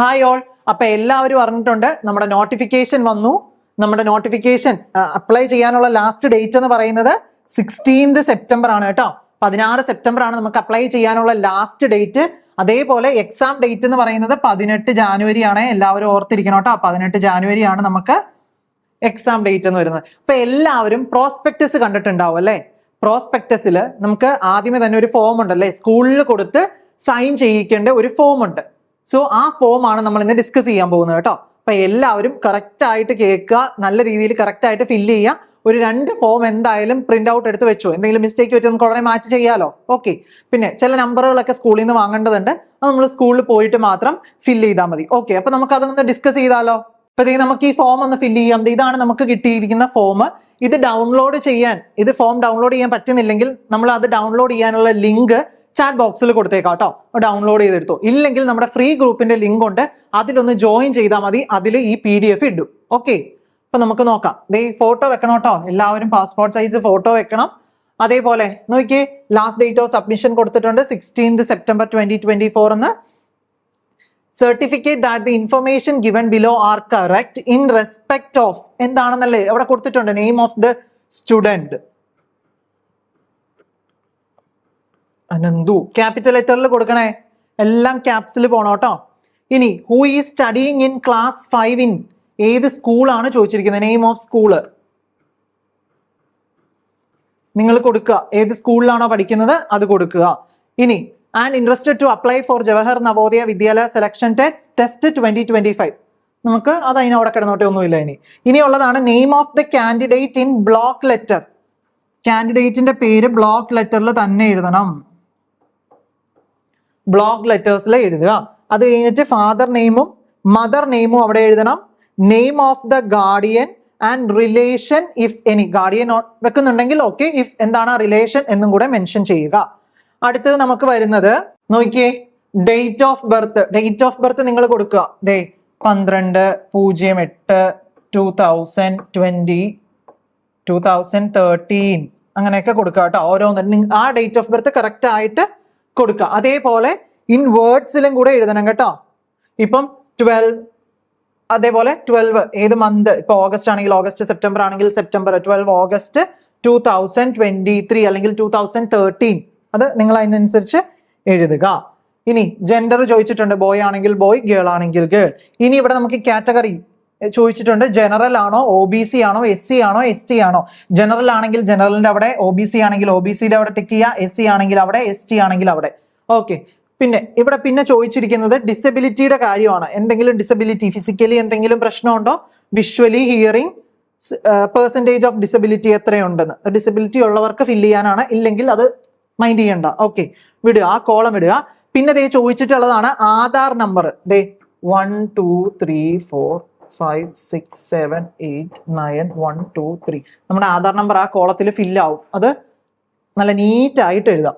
Hi all അപ്പൊ എല്ലാവരും അറിഞ്ഞിട്ടുണ്ട് നമ്മുടെ നോട്ടിഫിക്കേഷൻ വന്നു. നമ്മുടെ നോട്ടിഫിക്കേഷൻ അപ്ലൈ ചെയ്യാനുള്ള ലാസ്റ്റ് ഡേറ്റ് എന്ന് പറയുന്നത് സിക്സ്റ്റീൻത് സെപ്റ്റംബർ ആണ് കേട്ടോ. പതിനാറ് സെപ്റ്റംബർ ആണ് നമുക്ക് അപ്ലൈ ചെയ്യാനുള്ള ലാസ്റ്റ് ഡേറ്റ് അതേപോലെ എക്സാം ഡേറ്റ് എന്ന് പറയുന്നത് പതിനെട്ട് ജാനുവരി ആണ്. എല്ലാവരും ഓർത്തിരിക്കണം കേട്ടോ. പതിനെട്ട് ജാനുവരി ആണ് നമുക്ക് എക്സാം ഡേറ്റ് എന്ന് വരുന്നത്. അപ്പൊ എല്ലാവരും പ്രോസ്പെക്ടസ് കണ്ടിട്ടുണ്ടാവും അല്ലെ? പ്രോസ്പെക്ടസിൽ നമുക്ക് ആദ്യമേ തന്നെ ഒരു ഫോം ഉണ്ട് ഉണ്ടല്ലേ? സ്കൂളിൽ കൊടുത്ത് സൈൻ ചെയ്യിക്കേണ്ട ഒരു ഫോം ഉണ്ട്. സോ ആ ഫോം ആണ് നമ്മൾ ഇന്ന് ഡിസ്കസ് ചെയ്യാൻ പോകുന്നത് കേട്ടോ. അപ്പൊ എല്ലാവരും കറക്റ്റ് ആയിട്ട് കേൾക്കുക നല്ല രീതിയിൽ കറക്റ്റ് ആയിട്ട് ഫില്ല് ചെയ്യുക. ഒരു രണ്ട് ഫോം എന്തായാലും പ്രിന്റ് ഔട്ട് എടുത്ത് വെച്ചു. എന്തെങ്കിലും മിസ്റ്റേക്ക് വെച്ച് നമുക്ക് ഉടനെ മാച്ച് ചെയ്യാലോ. ഓക്കെ പിന്നെ ചില നമ്പറുകളൊക്കെ സ്കൂളിൽ നിന്ന് വാങ്ങേണ്ടതുണ്ട്. അത് നമ്മൾ സ്കൂളിൽ പോയിട്ട് മാത്രം ഫില്ല് ചെയ്താൽ മതി. ഓക്കെ അപ്പൊ നമുക്ക് അതൊന്ന് ഡിസ്കസ് ചെയ്താലോ? അപ്പൊ നമുക്ക് ഈ ഫോം ഒന്ന് ഫില്ല് ചെയ്യാം. ഇതാണ് നമുക്ക് കിട്ടിയിരിക്കുന്ന ഫോം ഇത് ഡൗൺലോഡ് ചെയ്യാൻ ഇത് ഫോം ഡൗൺലോഡ് ചെയ്യാൻ പറ്റുന്നില്ലെങ്കിൽ നമ്മൾ അത് ഡൗൺലോഡ് ചെയ്യാനുള്ള ലിങ്ക് ചാറ്റ് ബോക്സിൽ കൊടുത്തേക്കാം കേട്ടോ ഡൗൺലോഡ് ചെയ്തെടുത്തു. ഇല്ലെങ്കിൽ നമ്മുടെ ഫ്രീ ഗ്രൂപ്പിന്റെ ലിങ്ക് ഉണ്ട്. അതിലൊന്ന് ജോയിൻ ചെയ്താൽ മതി. അതിൽ ഈ പി ഡി എഫ് ഇടും. ഓക്കെ അപ്പൊ നമുക്ക് നോക്കാം. ദേ ഫോട്ടോ വെക്കണം കേട്ടോ. എല്ലാവരും പാസ്പോർട്ട് സൈസ് ഫോട്ടോ വെക്കണം. അതേപോലെ നോക്കിയേ ലാസ്റ്റ് ഡേറ്റ് ഓഫ് സബ്മിഷൻ കൊടുത്തിട്ടുണ്ട്. Sixteenth September twenty twenty four എന്ന്. Certificate that the information given below are correct in respect of എന്താണെന്നല്ലേ? അവിടെ കൊടുത്തിട്ടുണ്ട്. Name of the student Ananthu. Capital ലെറ്ററിൽ കൊടുക്കണേ. എല്ലാം ക്യാപ്സിൽ പോണം കേട്ടോ. ഇനി who is studying in class five in ഏത് സ്കൂളാണ് ചോദിച്ചിരിക്കുന്നത്? നെയിം ഓഫ് സ്കൂൾ നിങ്ങൾ കൊടുക്കുക. ഏത് സ്കൂളിലാണോ പഠിക്കുന്നത്? അത് കൊടുക്കുക. ഇനി and interested to apply for Jawahar Navodaya Vidyalaya selection test twenty twenty five നമുക്ക് അത് അതിന് അവിടെ കിടന്നോട്ടെ ഒന്നുമില്ല ഇനി. ഇനിയുള്ളതാണ് name of the candidate in block letter കാൻഡിഡേറ്റിന്റെ പേര് ബ്ലോക്ക് ലെറ്ററിൽ തന്നെ എഴുതണം. ബ്ലോക്ക് ലെറ്റേഴ്സിൽ എഴുതുക. അത് കഴിഞ്ഞിട്ട് ഫാദർ നെയിമും മദർ നെയിമും അവിടെ എഴുതണം. Name of the guardian and relation if any guardian വെക്കുന്നുണ്ടെങ്കിൽ okay if എന്താണ് റിലേഷൻ എന്നും കൂടെ മെൻഷൻ ചെയ്യുക. അടുത്തത് നമുക്ക് വരുന്നത് നോക്കിയേ date of birth date of birth നിങ്ങൾ കൊടുക്കുക. ദേ പന്ത്രണ്ട് പൂജ്യം എട്ട് two thousand twenty two thousand thirteen അങ്ങനെയൊക്കെ കൊടുക്കുക കേട്ടോ. ഓരോന്നും ആ ഡേറ്റ് ഓഫ് ബർത്ത് കറക്റ്റ് ആയിട്ട് കൊടുക്കുക. അതേപോലെ ഇൻ വേർഡ്സിലും കൂടെ എഴുതണം കേട്ടോ. ഇപ്പം ട്വൽവ് അതേപോലെ ട്വൽവ് ഏത് മന്ത് ഇപ്പൊ ഓഗസ്റ്റ് ആണെങ്കിൽ ഓഗസ്റ്റ് സെപ്റ്റംബർ ആണെങ്കിൽ September twelve August two thousand twenty three അല്ലെങ്കിൽ ടൂ തൗസൻഡ് തേർട്ടീൻ അത് നിങ്ങൾ അതിനനുസരിച്ച് എഴുതുക. ഇനി ജെൻഡർ ചോദിച്ചിട്ടുണ്ട് ബോയ് ആണെങ്കിൽ ബോയ് ഗേൾ ആണെങ്കിൽ ഗേൾ ഇനി ഇവിടെ നമുക്ക് കാറ്റഗറി ചോദിച്ചിട്ടുണ്ട്. ജനറൽ ആണോ? ഒ ബി സി ആണോ? എസ് സി ആണോ? എസ് ടി ആണോ? ജനറൽ ആണെങ്കിൽ ജനറലിന്റെ അവിടെ ഒ ബി സി ആണെങ്കിൽ ഒ ബി സിയുടെ അവിടെ ടിക്ക് ചെയ്യുക എസ് സി ആണെങ്കിൽ അവിടെ എസ് ടി ആണെങ്കിൽ അവിടെ. ഓക്കെ പിന്നെ ഇവിടെ പിന്നെ ചോദിച്ചിരിക്കുന്നത് ഡിസബിലിറ്റിയുടെ കാര്യമാണ്. എന്തെങ്കിലും ഡിസബിലിറ്റി ഫിസിക്കലി എന്തെങ്കിലും പ്രശ്നമുണ്ടോ? Visually hearing percentage of disability എത്രയുണ്ടെന്ന്. Disability ഉള്ളവർക്ക് ഫില്ല് ചെയ്യാനാണ്. ഇല്ലെങ്കിൽ അത് മൈൻഡ് ചെയ്യണ്ട. ഓക്കെ വിടുക. ആ കോളം ഇടുക. പിന്നെ ദേ ചോദിച്ചിട്ടുള്ളതാണ് ആധാർ നമ്പർ ദേ one two three four five six seven eight nine one two three നമ്മുടെ ആധാർ നമ്പർ ആ കോളത്തിൽ ഫില്ലാവും അത് നല്ല നീറ്റായിട്ട് എഴുതാം.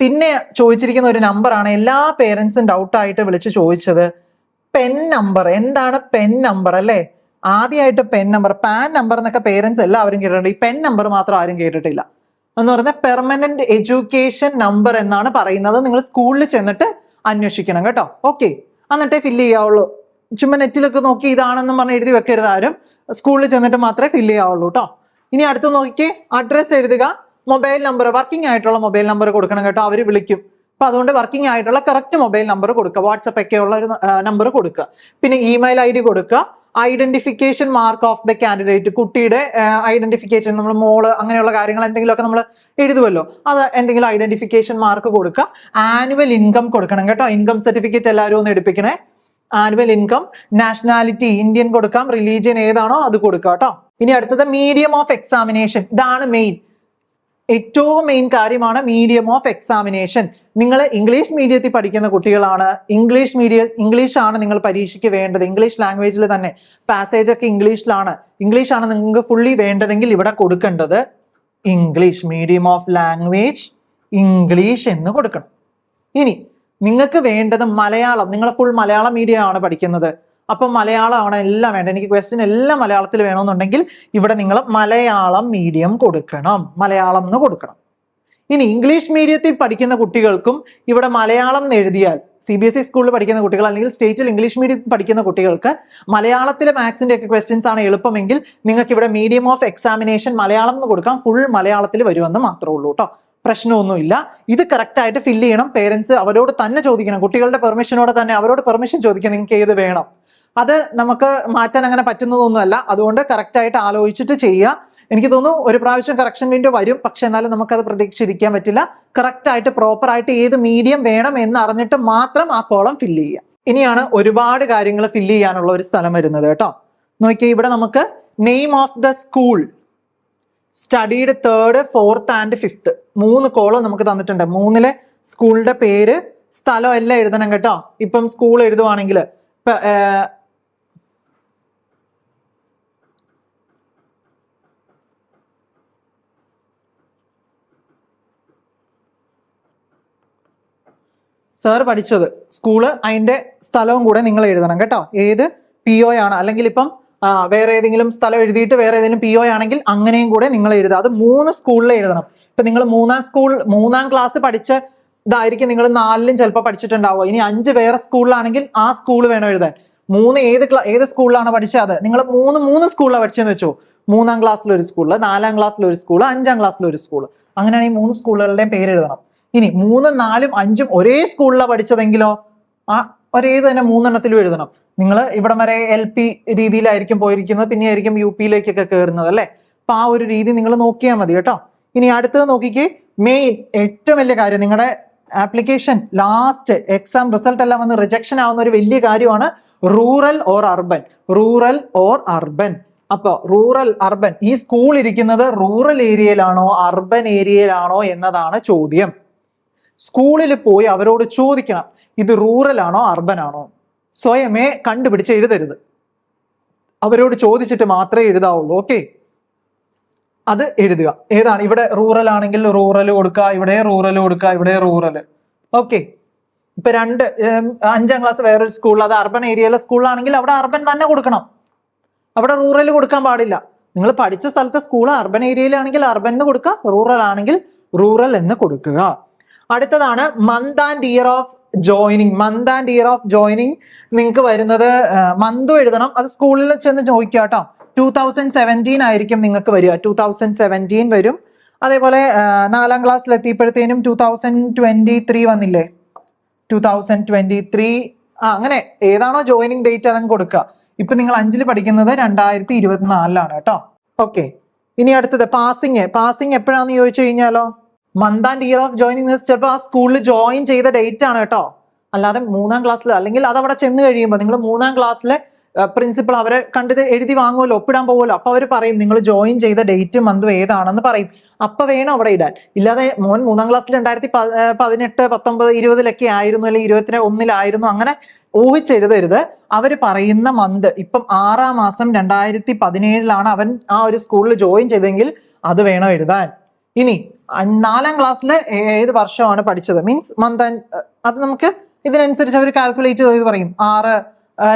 പിന്നെ ചോദിച്ചിരിക്കുന്ന ഒരു നമ്പറാണ് എല്ലാ പേരൻസും ഡൗട്ടായിട്ട് വിളിച്ച് ചോദിച്ചത് പെൻ നമ്പർ എന്താണ് പെൻ നമ്പർ അല്ലേ? ആദ്യമായിട്ട് പെൻ നമ്പർ പാൻ നമ്പർ എന്നൊക്കെ പേരൻസ് എല്ലാവരും കേട്ടിട്ടുണ്ട്. ഈ പെൻ നമ്പർ മാത്രം ആരും കേട്ടിട്ടില്ല. എന്ന് പറഞ്ഞാൽ പെർമനന്റ് എഡ്യൂക്കേഷൻ നമ്പർ എന്നാണ് പറയുന്നത്. നിങ്ങൾ സ്കൂളിൽ ചെന്നിട്ട് അന്വേഷിക്കണം കേട്ടോ. ഓക്കെ എന്നിട്ടേ ഫില്ല് ചെയ്യാവുള്ളൂ. ചുമ്മാ നെറ്റിലൊക്കെ നോക്കി ഇതാണെന്നും പറഞ്ഞ് എഴുതി വെക്കരുത് ആരും. സ്കൂളിൽ ചെന്നിട്ട് മാത്രമേ ഫില്ല് ചെയ്യാവുള്ളൂ കേട്ടോ ഇനി അടുത്ത് നോക്കിക്കേ അഡ്രസ്സ് എഴുതുക. മൊബൈൽ നമ്പർ വർക്കിംഗ് ആയിട്ടുള്ള മൊബൈൽ നമ്പർ കൊടുക്കണം കേട്ടോ അവർ വിളിക്കും. അപ്പൊ അതുകൊണ്ട് വർക്കിംഗ് ആയിട്ടുള്ള കറക്റ്റ് മൊബൈൽ നമ്പർ കൊടുക്കുക. വാട്സപ്പ് ഒക്കെ ഉള്ള ഒരു നമ്പർ കൊടുക്കുക. പിന്നെ ഇമെയിൽ ഐ ഡി കൊടുക്കുക. Identification mark of the candidate കുട്ടിയുടെ ഐഡന്റിഫിക്കേഷൻ നമ്മൾ മോൾ അങ്ങനെയുള്ള കാര്യങ്ങൾ എന്തെങ്കിലുമൊക്കെ നമ്മൾ എഴുതുമല്ലോ അത് എന്തെങ്കിലും ഐഡന്റിഫിക്കേഷൻ മാർക്ക് കൊടുക്കുക. ആനുവൽ ഇൻകം കൊടുക്കണം കേട്ടോ. ഇൻകം സർട്ടിഫിക്കറ്റ് എല്ലാവരും ഒന്ന് എടുപ്പിക്കണേ. ആനുവൽ ഇൻകം നാഷണാലിറ്റി ഇന്ത്യൻ കൊടുക്കാം റിലീജിയൻ ഏതാണോ അത് കൊടുക്കുക കേട്ടോ ഇനി അടുത്തത് മീഡിയം ഓഫ് എക്സാമിനേഷൻ ഇതാണ് മെയിൻ ഏറ്റവും മെയിൻ കാര്യമാണ് മീഡിയം ഓഫ് എക്സാമിനേഷൻ നിങ്ങൾ ഇംഗ്ലീഷ് മീഡിയത്തിൽ പഠിക്കുന്ന കുട്ടികളാണ്. ഇംഗ്ലീഷ് മീഡിയ ഇംഗ്ലീഷ് ആണ് നിങ്ങൾ പരീക്ഷയ്ക്ക് വേണ്ടത്. ഇംഗ്ലീഷ് ലാംഗ്വേജിൽ തന്നെ പാസേജ് ഒക്കെ ഇംഗ്ലീഷിലാണ് ഇംഗ്ലീഷാണ് നിങ്ങൾക്ക് ഫുള്ളി വേണ്ടതെങ്കിൽ ഇവിടെ കൊടുക്കേണ്ടത് English medium of language English എന്ന് കൊടുക്കണം. ഇനി നിങ്ങൾക്ക് വേണ്ടത് മലയാളം. നിങ്ങൾ ഫുൾ മലയാളം മീഡിയം ആണ് പഠിക്കുന്നത്. അപ്പം മലയാളമാണ് എല്ലാം വേണ്ട എനിക്ക് ക്വസ്റ്റ്യൻ എല്ലാം മലയാളത്തിൽ വേണമെന്നുണ്ടെങ്കിൽ ഇവിടെ നിങ്ങൾ മലയാളം മീഡിയം കൊടുക്കണം. മലയാളം എന്ന് കൊടുക്കണം. ഇനി ഇംഗ്ലീഷ് മീഡിയത്തിൽ പഠിക്കുന്ന കുട്ടികൾക്കും ഇവിടെ മലയാളം എന്ന് എഴുതിയാൽ സി ബി എസ് ഇ സ്കൂളിൽ പഠിക്കുന്ന കുട്ടികൾ അല്ലെങ്കിൽ സ്റ്റേറ്റിൽ ഇംഗ്ലീഷ് മീഡിയത്തിൽ പഠിക്കുന്ന കുട്ടികൾക്ക് മലയാളത്തിലെ മാത്സിന്റെ ഒക്കെ ക്വസ്റ്റ്യൻസ് ആണ് എളുപ്പമെങ്കിൽ നിങ്ങൾക്ക് ഇവിടെ മീഡിയം ഓഫ് എക്സാമിനേഷൻ മലയാളം എന്ന് കൊടുക്കാം. ഫുൾ മലയാളത്തിൽ വരുമെന്ന് മാത്രമേ ഉള്ളൂ കേട്ടോ പ്രശ്നമൊന്നുമില്ല. ഇത് കറക്റ്റായിട്ട് ഫില്ല് ചെയ്യണം. പേരൻസ് അവരോട് തന്നെ ചോദിക്കണം. കുട്ടികളുടെ പെർമിഷനോടെ തന്നെ അവരോട് പെർമിഷൻ ചോദിക്കണം നിങ്ങൾക്ക് ഏത് വേണം. അത് നമുക്ക് മാറ്റാൻ അങ്ങനെ പറ്റുന്നതൊന്നുമല്ല. അതുകൊണ്ട് കറക്റ്റായിട്ട് ആലോചിച്ചിട്ട് ചെയ്യുക. എനിക്ക് തോന്നുന്നു ഒരു പ്രാവശ്യം കറക്ഷൻ വിൻഡോ വരും. പക്ഷെ എന്നാലും നമുക്കത് പ്രതീക്ഷിച്ചിരിക്കാൻ പറ്റില്ല. കറക്റ്റായിട്ട് പ്രോപ്പറായിട്ട് ഏത് മീഡിയം വേണം എന്ന് അറിഞ്ഞിട്ട് മാത്രം ആ കോളം ഫില്ല് ചെയ്യുക. ഇനിയാണ് ഒരുപാട് കാര്യങ്ങൾ ഫില്ല് ചെയ്യാനുള്ള ഒരു സ്ഥലം വരുന്നത് കേട്ടോ. നോക്കിയാൽ ഇവിടെ നമുക്ക് name of the school studied third fourth and fifth മൂന്ന് കോളം നമുക്ക് തന്നിട്ടുണ്ട്. മൂന്നിലെ സ്കൂളിന്റെ പേര് സ്ഥലം എല്ലാം എഴുതണം കേട്ടോ. ഇപ്പം സ്കൂൾ എഴുതുവാണെങ്കിൽ സാർ പഠിച്ചത്. സ്കൂൾ അതിന്റെ സ്ഥലവും കൂടെ നിങ്ങൾ എഴുതണം കേട്ടോ. ഏത്? പി ഒ ആണ്. അല്ലെങ്കിൽ ഇപ്പം വേറെ ഏതെങ്കിലും സ്ഥലം എഴുതിയിട്ട് വേറെ ഏതെങ്കിലും പി ഒ ആണെങ്കിൽ അങ്ങനെയും കൂടെ നിങ്ങൾ എഴുതുക. അത് മൂന്ന് സ്കൂളിൽ എഴുതണം. ഇപ്പൊ നിങ്ങൾ മൂന്നാം സ്കൂൾ മൂന്നാം ക്ലാസ് പഠിച്ച ഇതായിരിക്കും നിങ്ങൾ നാലിലും ചിലപ്പോൾ പഠിച്ചിട്ടുണ്ടാവുക. ഇനി അഞ്ച് വേറെ സ്കൂളിലാണെങ്കിൽ ആ സ്കൂൾ വേണം എഴുതാൻ. മൂന്ന് ഏത് ഏത് സ്കൂളിലാണ് പഠിച്ചത് അത്? നിങ്ങൾ മൂന്ന് മൂന്ന് സ്കൂളിലാണ് പഠിച്ചതെന്ന് വെച്ചോ. മൂന്നാം ക്ലാസ്സിൽ ഒരു നാലാം ക്ലാസ്സിൽ ഒരു സ്കൂൾ അഞ്ചാം ക്ലാസ്സിൽ ഒരു അങ്ങനെയാണെങ്കിൽ മൂന്ന് സ്കൂളുകളുടെയും പേര് എഴുതണം. ഇനി മൂന്നും നാലും അഞ്ചും ഒരേ സ്കൂളിലാണ് പഠിച്ചതെങ്കിലോ? ആ ഒരേത് തന്നെ മൂന്നെണ്ണത്തിലും എഴുതണം. നിങ്ങൾ ഇവിടം വരെ എൽ പി രീതിയിലായിരിക്കും പോയിരിക്കുന്നത് പിന്നെ ആയിരിക്കും യു പിയിലേക്കൊക്കെ കയറുന്നത് അല്ലേ? അപ്പൊ ആ ഒരു രീതി നിങ്ങൾ നോക്കിയാൽ മതി കേട്ടോ. ഇനി അടുത്തത് നോക്കിക്ക്. മെയിൻ ഏറ്റവും വലിയ കാര്യം നിങ്ങളുടെ ആപ്ലിക്കേഷൻ ലാസ്റ്റ് എക്സാം റിസൾട്ട് എല്ലാം വന്ന് റിജക്ഷൻ ആവുന്ന ഒരു വലിയ കാര്യമാണ് rural or urban rural or urban അപ്പോൾ റൂറൽ അർബൻ ഈ സ്കൂൾ ഇരിക്കുന്നത് റൂറൽ ഏരിയയിലാണോ അർബൻ ഏരിയയിലാണോ എന്നതാണ് ചോദ്യം. സ്കൂളിൽ പോയി അവരോട് ചോദിക്കണം. ഇത് റൂറൽ ആണോ അർബൻ ആണോ? സ്വയമേ കണ്ടുപിടിച്ച് എഴുതരുത്. അവരോട് ചോദിച്ചിട്ട് മാത്രമേ എഴുതാവുള്ളൂ ഓക്കെ അത് എഴുതുക. ഏതാണ്? ഇവിടെ റൂറൽ ആണെങ്കിൽ റൂറൽ കൊടുക്കുക ഇവിടെ റൂറൽ കൊടുക്കുക ഇവിടെ റൂറൽ ഓക്കെ ഇപ്പൊ രണ്ട് അഞ്ചാം ക്ലാസ് വേറൊരു സ്കൂളിൽ അത് അർബൻ ഏരിയയിലെ സ്കൂളാണെങ്കിൽ അവിടെ അർബൻ തന്നെ കൊടുക്കണം. അവിടെ റൂറൽ കൊടുക്കാൻ പാടില്ല. നിങ്ങൾ പഠിച്ച സ്ഥലത്തെ സ്കൂൾ അർബൻ ഏരിയയിലാണെങ്കിൽ അർബൻ എന്ന് കൊടുക്കുക റൂറൽ ആണെങ്കിൽ റൂറൽ എന്ന് കൊടുക്കുക. അടുത്തതാണ് month and year of joining month and year of joining നിങ്ങൾക്ക് വരുന്നത് മന്ത് എഴുതണം. അത് സ്കൂളിൽ ചെന്ന് ചോദിക്കുക കേട്ടോ ടൂ തൗസൻഡ് സെവന്റീൻ ആയിരിക്കും നിങ്ങൾക്ക് വരിക. ടൂ തൗസൻഡ് സെവന്റീൻ വരും. അതേപോലെ നാലാം ക്ലാസ്സിൽ എത്തിയപ്പോഴത്തേനും ടൂ തൗസൻഡ് ട്വന്റി ത്രീ വന്നില്ലേ? ടൂ തൗസൻഡ് ട്വന്റി ത്രീ ആ അങ്ങനെ ഏതാണോ ജോയിനിങ് ഡേറ്റ് അതങ്ങ് കൊടുക്കുക. ഇപ്പൊ നിങ്ങൾ അഞ്ചിൽ പഠിക്കുന്നത് രണ്ടായിരത്തി ഇരുപത്തിനാലിലാണ് കേട്ടോ ഓക്കെ ഇനി അടുത്തത് പാസിങ് പാസിങ് എപ്പോഴാന്ന് ചോദിച്ചു കഴിഞ്ഞാലോ? Month and year of joining ചിലപ്പോൾ ആ സ്കൂളിൽ ജോയിൻ ചെയ്ത ഡേറ്റ് ആണ് കേട്ടോ. അല്ലാതെ മൂന്നാം ക്ലാസ്സിൽ അല്ലെങ്കിൽ അത് അവിടെ ചെന്ന് കഴിയുമ്പോൾ നിങ്ങൾ മൂന്നാം ക്ലാസ്സിലെ പ്രിൻസിപ്പൾ അവരെ കണ്ടിത് എഴുതി വാങ്ങുമല്ലോ ഒപ്പിടാൻ പോകുമല്ലോ അപ്പൊ അവർ പറയും നിങ്ങൾ ജോയിൻ ചെയ്ത ഡേറ്റ് മന്ത് ഏതാണെന്ന് പറയും. അപ്പൊ വേണം അവിടെ ഇടാൻ. ഇല്ലാതെ മോൻ മൂന്നാം ക്ലാസ്സിൽ രണ്ടായിരത്തി പതിനെട്ട് പത്തൊമ്പത് ഇരുപതിലൊക്കെ ആയിരുന്നു അല്ലെങ്കിൽ ഇരുപത്തി ഒന്നിലായിരുന്നു അങ്ങനെ ഊഹിച്ചെഴുതരുത്. അവർ പറയുന്ന മന്ത് ഇപ്പം ആറാം മാസം രണ്ടായിരത്തി പതിനേഴിലാണ് അവൻ ആ ഒരു സ്കൂളിൽ ജോയിൻ ചെയ്തെങ്കിൽ അത് വേണം എഴുതാൻ. ഇനി നാലാം ക്ലാസ്സിൽ ഏത് വർഷമാണ് പഠിച്ചത്? മീൻസ് മന്ത് ആൻഡ് അത് നമുക്ക് ഇതിനനുസരിച്ച് അവർ കാൽക്കുലേറ്റ് ചെയ്ത് പറയും. ആറ്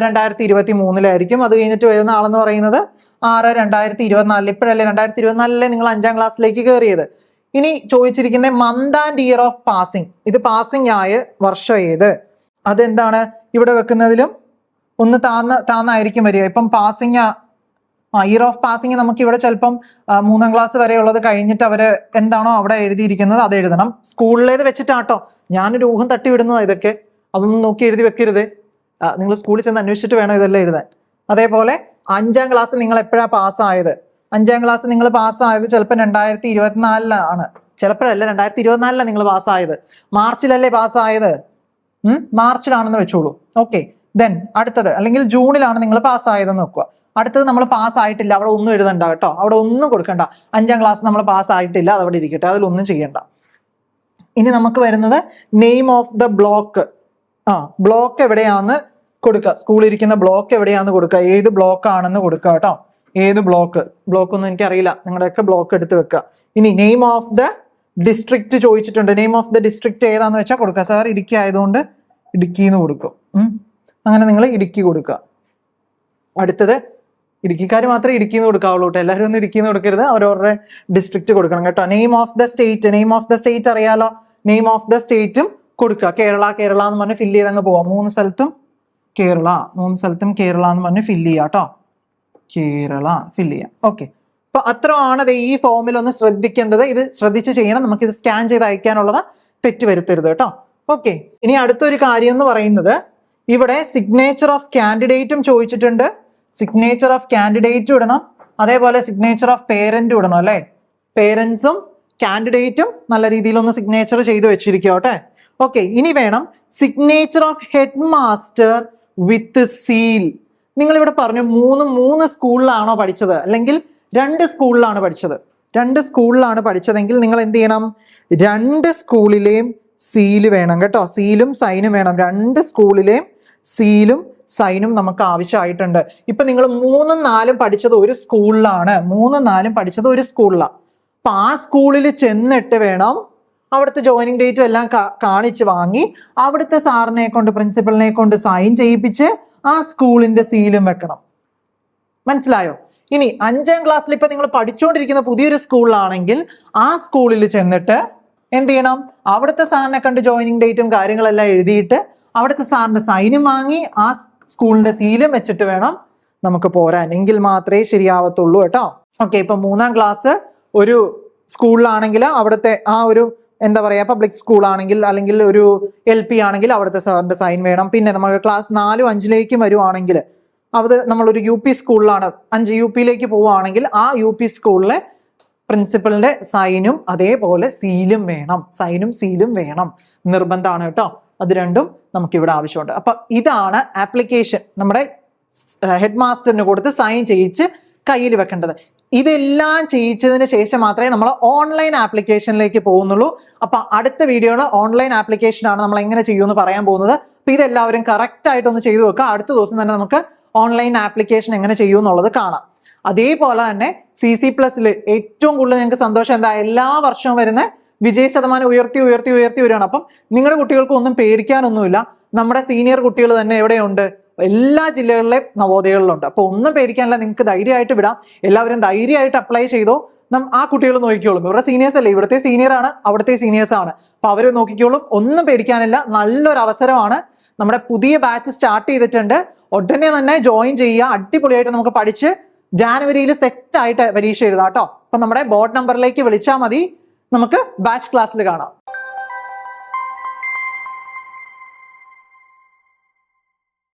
രണ്ടായിരത്തി ഇരുപത്തി മൂന്നിലായിരിക്കും അത് കഴിഞ്ഞിട്ട് വരുന്ന ആളെന്ന് പറയുന്നത് ആറ് രണ്ടായിരത്തി ഇരുപത്തിനാലിൽ ഇപ്പോഴല്ലേ രണ്ടായിരത്തി ഇരുപത്തിനാലിലെ നിങ്ങൾ അഞ്ചാം ക്ലാസ്സിലേക്ക് കയറിയത്? ഇനി ചോദിച്ചിരിക്കുന്ന month and year of passing ഇത് പാസിംഗ് ആയ വർഷം ഏത്? അതെന്താണ് ഇവിടെ വെക്കുന്നതിലും ഒന്ന് താന്ന താന്നായിരിക്കും വരിക. ഇപ്പം പാസിംഗ് ആ ഇയർ ഓഫ് പാസിംഗ് നമുക്ക് ഇവിടെ ചിലപ്പം മൂന്നാം ക്ലാസ് വരെ ഉള്ളത് കഴിഞ്ഞിട്ട് അവർ എന്താണോ അവിടെ എഴുതിയിരിക്കുന്നത് അത് എഴുതണം. സ്കൂളിലേത് വെച്ചിട്ടാട്ടോ. ഞാനൊരു ഊഹം തട്ടിവിടുന്നതാ ഇതൊക്കെ. അതൊന്നും നോക്കി എഴുതി വെക്കരുത്. നിങ്ങൾ സ്കൂളിൽ ചെന്ന് അന്വേഷിച്ചിട്ട് വേണം ഇതെല്ലാം എഴുതാൻ. അതേപോലെ അഞ്ചാം ക്ലാസ് നിങ്ങൾ എപ്പോഴാണ് പാസ്സായത് അഞ്ചാം ക്ലാസ് നിങ്ങൾ പാസ്സായത് ചിലപ്പോൾ രണ്ടായിരത്തി ഇരുപത്തിനാലിലാണ് ചിലപ്പോഴല്ല രണ്ടായിരത്തി ഇരുപത്തിനാലിലാണ് നിങ്ങൾ പാസ്സായത് മാർച്ചിലല്ലേ പാസ്സായത്? മാർച്ചിലാണെന്ന് വെച്ചോളൂ. ഓക്കെ ദെൻ അടുത്തത്. അല്ലെങ്കിൽ ജൂണിലാണ് നിങ്ങൾ പാസ്സായതെന്ന് നോക്കുക. അടുത്തത് നമ്മൾ പാസ് ആയിട്ടില്ല. അവിടെ ഒന്നും എഴുതണ്ട കേട്ടോ. അവിടെ ഒന്നും കൊടുക്കണ്ട. അഞ്ചാം ക്ലാസ് നമ്മൾ പാസ് ആയിട്ടില്ല. അത് അവിടെ ഇരിക്കട്ടെ. അതിലൊന്നും ചെയ്യണ്ട. ഇനി നമുക്ക് വരുന്നത് നെയിം ഓഫ് ദ ബ്ലോക്ക് ആ ബ്ലോക്ക് എവിടെയാന്ന് കൊടുക്കുക സ്കൂളിൽ ഇരിക്കുന്ന ബ്ലോക്ക് എവിടെയാന്ന് കൊടുക്കുക ഏത് ബ്ലോക്ക് ആണെന്ന് കൊടുക്കുക കേട്ടോ. ഏത് ബ്ലോക്ക് ബ്ലോക്ക് ഒന്നും എനിക്കറിയില്ല. നിങ്ങളുടെയൊക്കെ ബ്ലോക്ക് എടുത്ത് വെക്കുക ഇനി നെയിം ഓഫ് ദ ഡിസ്ട്രിക്റ്റ് ചോദിച്ചിട്ടുണ്ട്. നെയിം ഓഫ് ദ ഡിസ്ട്രിക്റ്റ് ഏതാന്ന് വെച്ചാൽ കൊടുക്കുക സാർ ഇടുക്കി ആയതുകൊണ്ട് ഇടുക്കി എന്ന് കൊടുക്കും അങ്ങനെ നിങ്ങൾ ഇടുക്കി കൊടുക്കുക അടുത്തത് ഇടുക്കിക്കാർ മാത്രമേ ഇടുക്കി എന്ന് കൊടുക്കാവുള്ളൂ കേട്ടോ. എല്ലാവരും ഒന്നും ഇടുക്കിന്ന് കൊടുക്കരുത്. അവരവരുടെ ഡിസ്ട്രിക്റ്റ് കൊടുക്കണം കേട്ടോ. Name of the state name of the state അറിയാലോ? നെയിം ഓഫ് ദ സ്റ്റേറ്റും കൊടുക്കുക. കേരള കേരള എന്ന് പറഞ്ഞ് ഫില്ല് ചെയ്ത് അങ്ങ് പോവാം. മൂന്ന് സ്ഥലത്തും കേരള മൂന്ന് സ്ഥലത്തും കേരള എന്ന് പറഞ്ഞ് ഫില്ല് ചെയ്യാം കേട്ടോ. കേരള ഫില്ല് ചെയ്യാം. ഓക്കെ അപ്പൊ അത്രമാണ് ദേ ഈ ഫോമിൽ ഒന്ന് ശ്രദ്ധിക്കേണ്ടത്. ഇത് ശ്രദ്ധിച്ച് ചെയ്യണം. നമുക്ക് ഇത് സ്കാൻ ചെയ്ത് അയക്കാനുള്ളത് തെറ്റ് വരുത്തരുത് കേട്ടോ. ഓക്കെ ഇനി അടുത്തൊരു കാര്യം എന്ന് പറയുന്നത് ഇവിടെ സിഗ്നേച്ചർ ഓഫ് കാൻഡിഡേറ്റും ചോദിച്ചിട്ടുണ്ട്. സിഗ്നേച്ചർ ഓഫ് കാൻഡിഡേറ്റും ഇടണം. അതേപോലെ സിഗ്നേച്ചർ ഓഫ് പേരന്റും ഇടണം അല്ലേ? പേരൻസും കാൻഡിഡേറ്റും നല്ല രീതിയിൽ ഒന്ന് സിഗ്നേച്ചർ ചെയ്ത് വെച്ചിരിക്കോട്ടെ ഓക്കെ ഇനി വേണം signature of head master with seal നിങ്ങൾ ഇവിടെ പറഞ്ഞു മൂന്ന് മൂന്ന് സ്കൂളിലാണോ പഠിച്ചത്? അല്ലെങ്കിൽ രണ്ട് സ്കൂളിലാണ് പഠിച്ചത്? രണ്ട് സ്കൂളിലാണ് പഠിച്ചതെങ്കിൽ നിങ്ങൾ എന്ത് ചെയ്യണം? രണ്ട് സ്കൂളിലെയും സീൽ വേണം കേട്ടോ. സീലും സൈനും വേണം. രണ്ട് സ്കൂളിലെയും സീലും സൈനും നമുക്ക് ആവശ്യമായിട്ടുണ്ട്. ഇപ്പൊ നിങ്ങൾ മൂന്നും നാലും പഠിച്ചത് ഒരു സ്കൂളിലാണ് മൂന്നും നാലും പഠിച്ചത് ഒരു സ്കൂളിലാണ് അപ്പൊ ആ സ്കൂളിൽ ചെന്നിട്ട് വേണം അവിടുത്തെ ജോയിനിങ് ഡേറ്റും എല്ലാം കാണിച്ച് വാങ്ങി അവിടുത്തെ സാറിനെ കൊണ്ട് പ്രിൻസിപ്പലിനെ കൊണ്ട് സൈൻ ചെയ്യിപ്പിച്ച് ആ സ്കൂളിന്റെ സീലും വെക്കണം. മനസ്സിലായോ? ഇനി അഞ്ചാം ക്ലാസ്സിൽ ഇപ്പൊ നിങ്ങൾ പഠിച്ചുകൊണ്ടിരിക്കുന്ന പുതിയൊരു സ്കൂളിലാണെങ്കിൽ ആ സ്കൂളിൽ ചെന്നിട്ട് എന്ത് ചെയ്യണം? അവിടുത്തെ സാറിനെ കണ്ട് ജോയിനിങ് ഡേറ്റും കാര്യങ്ങളെല്ലാം എഴുതിയിട്ട് അവിടുത്തെ സാറിന്റെ സൈനും വാങ്ങി ആ സ്കൂളിന്റെ സീലും വെച്ചിട്ട് വേണം നമുക്ക് പോരാൻ. എങ്കിൽ മാത്രമേ ശരിയാവത്തുള്ളൂ കേട്ടോ. ഓക്കെ ഇപ്പൊ മൂന്നാം ക്ലാസ് ഒരു സ്കൂളിലാണെങ്കിൽ അവിടുത്തെ ആ ഒരു എന്താ പറയാ പബ്ലിക് സ്കൂൾ ആണെങ്കിൽ അല്ലെങ്കിൽ ഒരു എൽ പി ആണെങ്കിൽ അവിടുത്തെ സാറിന്റെ സൈൻ വേണം. പിന്നെ നമ്മൾ ക്ലാസ് നാലും അഞ്ചിലേക്കും വരുവാണെങ്കിൽ അത് നമ്മളൊരു യു പി സ്കൂളിലാണ് അഞ്ച് യു പിയിലേക്ക് പോവുകയാണെങ്കിൽ ആ യു പി സ്കൂളിലെ പ്രിൻസിപ്പലിന്റെ സൈനും അതേപോലെ സീലും വേണം. സൈനും സീലും വേണം. നിർബന്ധമാണ് കേട്ടോ. അത് രണ്ടും നമുക്ക് ഇവിടെ ആവശ്യമുണ്ട്. അപ്പൊ ഇതാണ് ആപ്ലിക്കേഷൻ നമ്മുടെ ഹെഡ് മാസ്റ്ററിന് കൊടുത്ത് സൈൻ ചെയ്യിച്ച് കയ്യിൽ വെക്കേണ്ടത്. ഇതെല്ലാം ചെയ്യിച്ചതിന് ശേഷം മാത്രമേ നമ്മൾ ഓൺലൈൻ ആപ്ലിക്കേഷനിലേക്ക് പോകുന്നുള്ളൂ. അപ്പൊ അടുത്ത വീഡിയോയിൽ ഓൺലൈൻ ആപ്ലിക്കേഷൻ ആണ് നമ്മൾ എങ്ങനെ ചെയ്യുമെന്ന് പറയാൻ പോകുന്നത്. അപ്പൊ ഇതെല്ലാവരും കറക്റ്റ് ആയിട്ട് ഒന്ന് ചെയ്തു വെക്കുക. അടുത്ത ദിവസം തന്നെ നമുക്ക് ഓൺലൈൻ ആപ്ലിക്കേഷൻ എങ്ങനെ ചെയ്യുമെന്നുള്ളത് കാണാം. അതേപോലെ തന്നെ സി സി പ്ലസിൽ ഏറ്റവും കൂടുതൽ ഞങ്ങൾക്ക് സന്തോഷം എന്താ? എല്ലാ വർഷവും വരുന്ന വിജയ ശതമാനം ഉയർത്തി ഉയർത്തി ഉയർത്തി വരികയാണ്. അപ്പം നിങ്ങളുടെ കുട്ടികൾക്ക് ഒന്നും പേടിക്കാനൊന്നുമില്ല. നമ്മുടെ സീനിയർ കുട്ടികൾ തന്നെ എവിടെയുണ്ട്? എല്ലാ ജില്ലകളിലെ നവോദയകളിലുണ്ട്. അപ്പോൾ ഒന്നും പേടിക്കാനില്ല. നിങ്ങൾക്ക് ധൈര്യമായിട്ട് വിടാം. എല്ലാവരും ധൈര്യമായിട്ട് അപ്ലൈ ചെയ്തോ. ആ കുട്ടികൾ നോക്കിക്കോളും. ഇവരുടെ സീനിയേഴ്സ് അല്ലേ? ഇവിടുത്തെ സീനിയർ ആണ് അവിടുത്തെ സീനിയേഴ്സ് ആണ്. അപ്പൊ അവർ നോക്കിക്കോളും. ഒന്നും പേടിക്കാനില്ല. നല്ലൊരു അവസരമാണ്. നമ്മുടെ പുതിയ ബാച്ച് സ്റ്റാർട്ട് ചെയ്തിട്ടുണ്ട്. ഉടനെ തന്നെ ജോയിൻ ചെയ്യുക. അടിപൊളിയായിട്ട് നമുക്ക് പഠിച്ച് ജാനുവരിയിൽ സെറ്റ് ആയിട്ട് പരീക്ഷ എഴുതാം കേട്ടോ. അപ്പൊ നമ്മുടെ ബോർഡ് നമ്പറിലേക്ക് വിളിച്ചാൽ മതി. നമുക്ക് ബാച്ച് ക്ലാസ്സിൽ കാണാം.